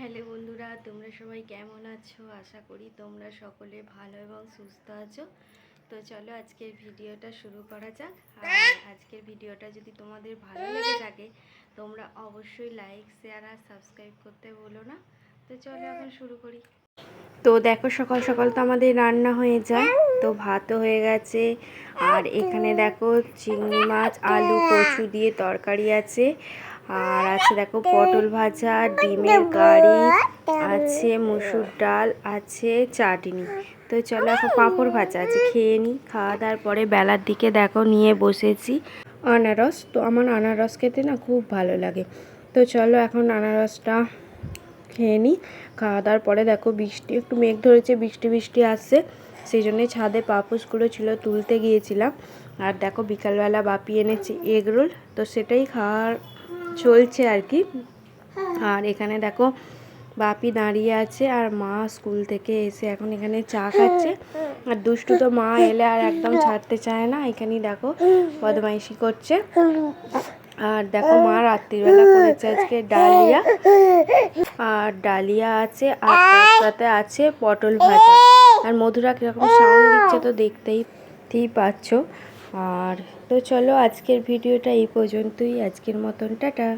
Hello বন্ধুরা, তোমরা সবাই কেমন আছো? আশা করি তোমরা সকলে ভালো এবং সুস্থ আছো। তো চলো আজকের ভিডিওটা শুরু করা যাক। আর আজকের ভিডিওটা যদি তোমাদের ভালো লেগে থাকে, তোমরা অবশ্যই লাইক শেয়ার আর সাবস্ক্রাইব করতে বলো না। তো চলো এখন শুরু করি। তো দেখো, সকাল সকাল তো আমাদের রান্না হয়ে যায়, তো ভাতও হয়ে গেছে। আর এখানে দেখো চিংড়ি মাছ, আলু, কচু দিয়ে তরকারি আছে। আর আছে দেখো পটল ভাজা, ডিমের কারি, আছে মুসুর ডাল, আছে চাটনি। তো চলো এখন পাঁপড় ভাজা আছে খেয়ে নিই খাওয়া দাওয়ার পরে বেলার দিকে দেখো নিয়ে বসেছি আনারস। তো আমার আনারস খেতে না খুব ভালো লাগে। তো চলো এখন আনারসটা খেয়ে নিই খাওয়া দাওয়ার পরে দেখো বৃষ্টি, একটু মেঘ ধরেছে, বৃষ্টি বৃষ্টি আসছে। সেই জন্যে ছাদে পাপোশগুলো ছিল, তুলতে গিয়েছিলাম। আর দেখো বিকালবেলা বাপি এনেছি এগ রোল, তো সেটাই খাওয়ার চলছে আর কি। আর এখানে দেখো বাপি দাঁড়িয়ে আছে আর মা স্কুল থেকে এসে এখন এখানে চা খাচ্ছে। আর দুষ্টু তো মা এলে আর একদম ছাড়তে চায় না। এখানেই দেখো বদমাইশি করছে। আর দেখো মা রাত্রিবেলা করেছে আজকে ডালিয়া। আর ডালিয়া আছে আর তার সাথে আছে পটল ভাজা। আর মধুরা কীরকম সাউন্ড দিচ্ছে তো দেখতেই তেই পাচ্ছ। আর তো চলো আজকের ভিডিওটা এই পর্যন্তই। আজকের মতন টাটা।